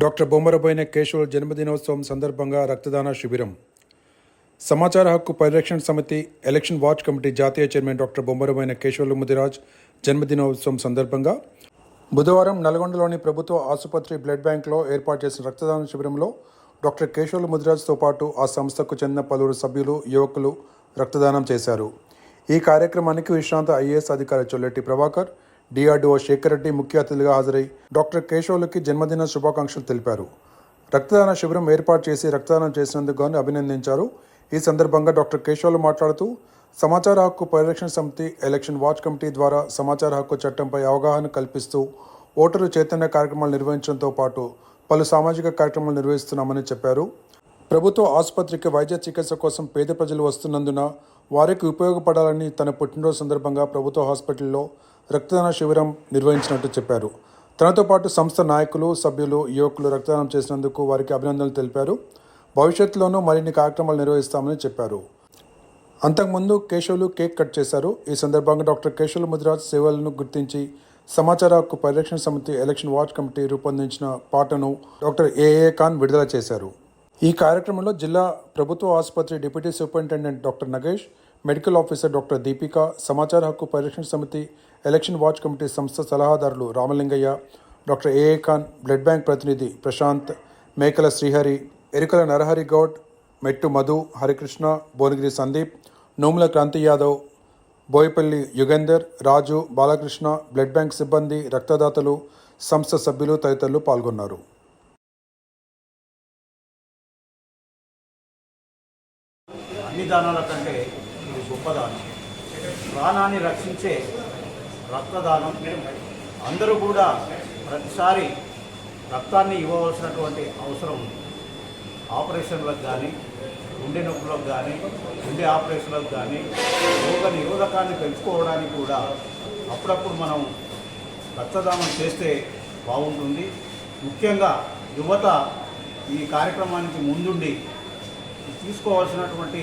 Doctor Bommaraboina కేశవుల జన్మదినోత్సవం సందర్భంగా రక్తదాన శిబిరం. సమాచార హక్కు పరిరక్షణ సమితి ఎలక్షన్ వాచ్ కమిటీ జాతీయ చైర్మన్ డాక్టర్ బొమ్మరబోయిన కేశవుల ముదిరాజ్ జన్మదినోత్సవం సందర్భంగా బుధవారం నల్గొండలోని ప్రభుత్వ ఆసుపత్రి బ్లడ్ బ్యాంక్లో ఏర్పాటు చేసిన రక్తదాన శిబిరంలో డాక్టర్ కేశవులు ముదిరాజ్తో పాటు ఆ సంస్థకు చెందిన పలువురు సభ్యులు యువకులు రక్తదానం చేశారు. ఈ కార్యక్రమానికి విశ్రాంత ఐఏఎస్ అధికారి చొల్లెట్టి ప్రభాకర్ డిఆర్డీఓ శేఖర్ రెడ్డి ముఖ్య అతిథిగా హాజరై డాక్టర్ కేశవులకి జన్మదిన శుభాకాంక్షలు తెలిపారు. రక్తదాన శిబిరం ఏర్పాటు చేసి రక్తదానం చేసినందుకు గాను అభినందించారు. ఈ సందర్భంగా డాక్టర్ కేశవులు మాట్లాడుతూ సమాచార హక్కు పరిరక్షణ సమితి ఎలక్షన్ వాచ్ కమిటీ ద్వారా సమాచార హక్కు చట్టంపై అవగాహన కల్పిస్తూ ఓటరు చైతన్య కార్యక్రమాలు నిర్వహించడంతో పాటు పలు సామాజిక కార్యక్రమాలు నిర్వహిస్తున్నామని చెప్పారు. ప్రభుత్వ ఆసుపత్రికి వైద్య చికిత్స కోసం పేద ప్రజలు వస్తున్నందున వారికి ఉపయోగపడాలని తన పుట్టినరోజు సందర్భంగా ప్రభుత్వ హాస్పిటల్లో రక్తదాన శిబిరం నిర్వహించినట్టు చెప్పారు. తనతో పాటు సంస్థ నాయకులు సభ్యులు యువకులు రక్తదానం చేసినందుకు వారికి అభినందనలు తెలిపారు. భవిష్యత్తులోనూ మరిన్ని కార్యక్రమాలు నిర్వహిస్తామని చెప్పారు. అంతకుముందు కేశవులు కేక్ కట్ చేశారు. ఈ సందర్భంగా డాక్టర్ కేశవులు ముదిరాజ్ సేవలను గుర్తించి సమాచార హక్కు పరిరక్షణ సమితి ఎలక్షన్ వాచ్ కమిటీ రూపొందించిన పాటను డాక్టర్ ఏఏ ఖాన్ విడుదల చేశారు. ఈ కార్యక్రమంలో జిల్లా ప్రభుత్వ ఆసుపత్రి deputy superintendent doctor Nagesh medical officer doctor Deepika సమాచార హక్కు పరిరక్షణ సమితి ఎలక్షన్ వాచ్ కమిటీ సంస్థ సలహాదారులు రామలింగయ్య డాక్టర్ ఏఏ ఖాన్ బ్లడ్ బ్యాంక్ ప్రతినిధి ప్రశాంత్ మేకల శ్రీహరి ఎరుకల నరహరి గౌడ్ మెట్టు మధు హరికృష్ణ భువనగిరి సందీప్ నోముల క్రాంతి యాదవ్ బోయపల్లి యుగేందర్ రాజు బాలకృష్ణ బ్లడ్ బ్యాంక్ సిబ్బంది రక్తదాతలు సంస్థ సభ్యులు తదితరులు పాల్గొన్నారు. దానాల కంటే ఇది గొప్పదానం. ప్రాణాన్ని రక్షించే రక్తదానం. అందరూ కూడా ప్రతిసారి రక్తాన్ని ఇవ్వవలసినటువంటి అవసరం ఉంది. ఆపరేషన్లకు కానీ గుండె నొప్పులకు కానీ గుండె ఆపరేషన్లకు కానీ రోగ నిరోధకాన్ని పెంచుకోవడానికి కూడా అప్పుడప్పుడు మనం రక్తదానం చేస్తే బాగుంటుంది. ముఖ్యంగా యువత ఈ కార్యక్రమానికి ముందుండి తీసుకోవాల్సినటువంటి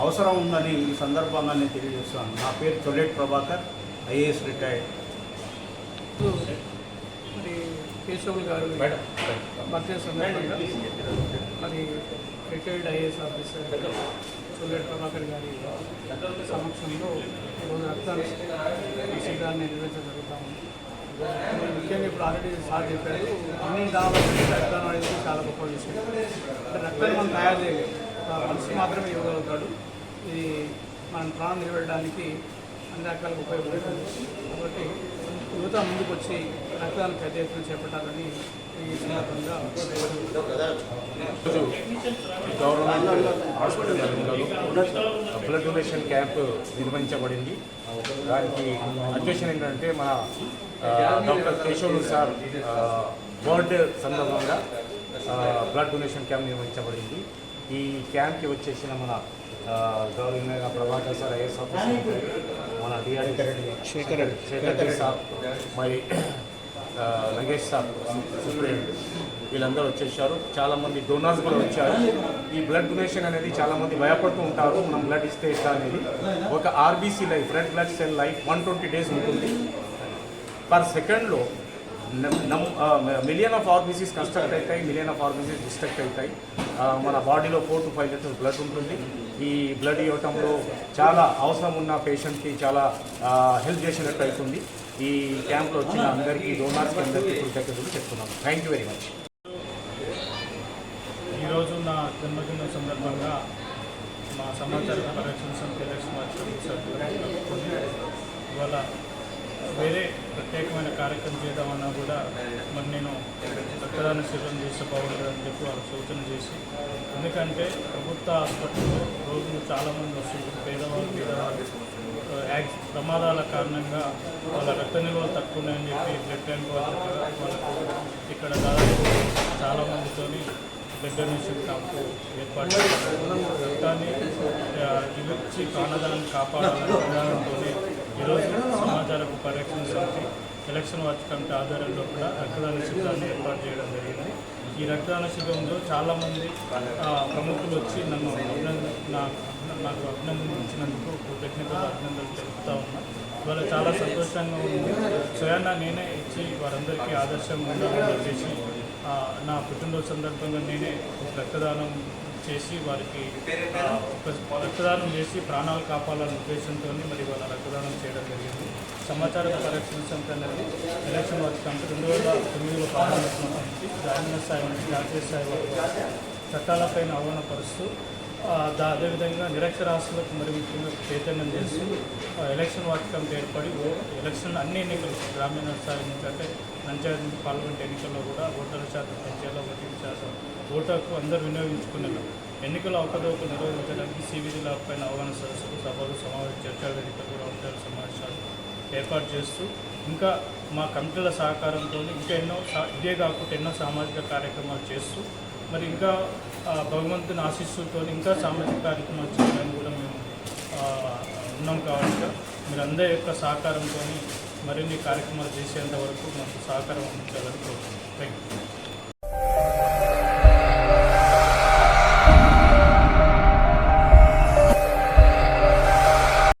అవసరం ఉందని ఈ సందర్భంగా నేను తెలియజేస్తున్నాను. నా పేరు చొల్లెట్ ప్రభాకర్ ఐఏఎస్ రిటైర్డ్. మరి కేశవులు గారు బర్త్డే సందర్భంగా మరి retired IAS officer Sullet Prabhakar గారి సమక్షంలో ఈరోజు రక్తాన్ని ఈ శిబిరాన్ని నిర్వహించడం జరుగుతూ ఉంది ముఖ్యంగా ఇప్పుడు ఆల్రెడీ సార్ చెప్పారు అన్ని దావాలు రక్తం అనేది చాలా గొప్ప విషయం. రక్తాన్ని మనం తయారు చేయలేము. ఒక మనిషి మాత్రమే ఇవ్వగలుగుతాడు. ఇది మనం ప్రాణం నిలబెట్టడానికి అన్ని రకాలుగా ఉపయోగపడుతుంది. కాబట్టి యువత ముందుకు వచ్చి రక్తాన్ని పెద్ద ఎత్తున చేపట్టాలని ఈ సందర్భంగా government hospital blood donation camp నిర్వహించబడింది. దానికి అడ్మిషన్ ఏంటంటే మన డాక్టర్ కేశవులు సార్ బర్త్డే సందర్భంగా బ్లడ్ డొనేషన్ క్యాంప్ నిర్వహించబడింది. ఈ క్యాంప్కి వచ్చేసిన మన ఆ, గౌరవనీయ ప్రభాకర్ సార్ ఐఎస్ ఆఫీసర్ మన డిఆర్డి శేఖర్ శేఖర్ రెడ్డి సార్ మరి ఆ, నగేష్ సార్ సుప్రీం వీళ్ళందరూ వచ్చేసారు. చాలా మంది డోనర్స్ కూడా వచ్చారు. ఈ బ్లడ్ డొనేషన్ అనేది చాలా మంది భయపడుతూ ఉంటారు. మనం బ్లడ్ ఇస్తే ఇస్తా అనేది. ఒక RBC life red blood cell life one twenty days ఉంటుంది. పర్ సెకండ్లో మిలియన్ ఆఫ్ ఆర్బీసీస్ కన్స్ట్రక్ట్ అవుతాయి మిలియన్ ఆఫ్ ఆర్బీసీస్ డిస్ట్రక్ట్ అవుతాయి. మన బాడీలో four to five litres blood ఉంటుంది. ఈ బ్లడ్ ఇవ్వటంలో చాలా అవసరం ఉన్న పేషెంట్కి చాలా హెల్ప్ చేసినట్టు అవుతుంది. ఈ క్యాంప్లో వచ్చిన అందరికీ డోనార్స్కి అందరికీ కృతజ్ఞతలు చెప్తున్నాను. థ్యాంక్ యూ వెరీ మచ్ ఈరోజు నా జన్మదిన సందర్భంగా మా సమాచార పరిరక్షణ సమితి సభ్యులు ఇవాళ వేరే ప్రత్యేకమైన కార్యక్రమం చేద్దామన్నా కూడా మరి నేను రక్తదాన శిబిరం చేస్తే బాగుంటుందని చెప్పి వాళ్ళు సూచన చేసి ఎందుకంటే ప్రభుత్వ హాస్పిటల్లో రోజులు చాలామంది వస్తుంటారు. పేదవాళ్ళు పేదవాళ్ళు. ప్రమాదాల కారణంగా వాళ్ళ రక్త నిల్వలు తక్కువ ఉన్నాయని చెప్పి బ్లడ్ బ్యాంక్ వాళ్ళు వాళ్ళకు ఇక్కడ దాదాపు చాలామందితో బ్లడ్ డొనేషన్ క్యాంపు ఏర్పాటు రక్తాన్ని ఆ, ఇవ్వచ్చి ప్రాణదాన్ని కాపాడాలనే విధానంతోనే ఈరోజు సమాచారపు పరిరక్షణ సమితి ఎలక్షన్ వాచ్ కమిటీ ఆధ్వర్యంలో కూడా రక్తదాన శిబిరాన్ని ఏర్పాటు చేయడం జరిగింది. ఈ రక్తదాన శిబిరంలో చాలామంది ప్రముఖులు వచ్చి నన్ను అభినందన నాకు అభినందించినందుకు కృతజ్ఞతలు అభినందనలు తెలుపుతా ఉన్నా. ఇవాళ చాలా సంతోషంగా ఉంది. స్వయాన నేనే ఇచ్చి వారందరికీ ఆదర్శంగా ఉండాలని చెప్పేసి నా పుట్టినరోజు సందర్భంగా నేనే రక్తదానం చేసి వారికి రక్తదానం చేసి ప్రాణాలు కాపాడాలనే ఉద్దేశంతో మరి వాళ్ళ రక్తదానం చేయడం జరిగింది. సమాచార పరిరక్షణ సమితి అనేది ఎలక్షన్ వాచ్ కమిటీ రెండు వేల తొమ్మిదిలో ప్రారంభించిన గ్రామీణ స్థాయి నుంచి జాతీయ స్థాయి వరకు చట్టాలపైన అవగాహన పరుస్తూ అదేవిధంగా నిరక్షరాస్తులకు మరి ముఖ్యంగా చైతన్యం చేస్తూ ఎలక్షన్ వాచ్ కమిటీ ఏర్పడి ఓ- ఎలక్షన్ అన్ని ఎన్నికలు గ్రామీణ స్థాయి నుంచి అంటే పంచాయతీ నుంచి పార్లమెంట్ ఎన్నికల్లో కూడా ఓటర్ల శాతం పెంచేలా ఓటింగ్ శాతం ఓటర్కు అందరూ వినియోగించుకునేలా. ఎన్నికల అవకతవకలు నిర్వహించడానికి సివిధి ల్యాబ్ పైన అవగాహన సదస్సులు సభలు సమావేశ చర్చా వేదికలు రౌండ్ సమావేశాలు ఏర్పాటు చేస్తూ ఇంకా మా కమిటీల సహకారంతో ఇంకా ఎన్నో ఇదే కాకుండా ఎన్నో సామాజిక కార్యక్రమాలు చేస్తూ మరి ఇంకా భగవంతుని ఆశీస్సులతో ఇంకా సామాజిక కార్యక్రమాలు చేయడానికి కూడా మేము ఉన్నాం ఉన్నాం కాబట్టి మీరందరి యొక్క సహకారంతో మరిన్ని కార్యక్రమాలు చేసేంత వరకు మాకు సహకారం అందించాలని కోరుతున్నాం థ్యాంక్ యూ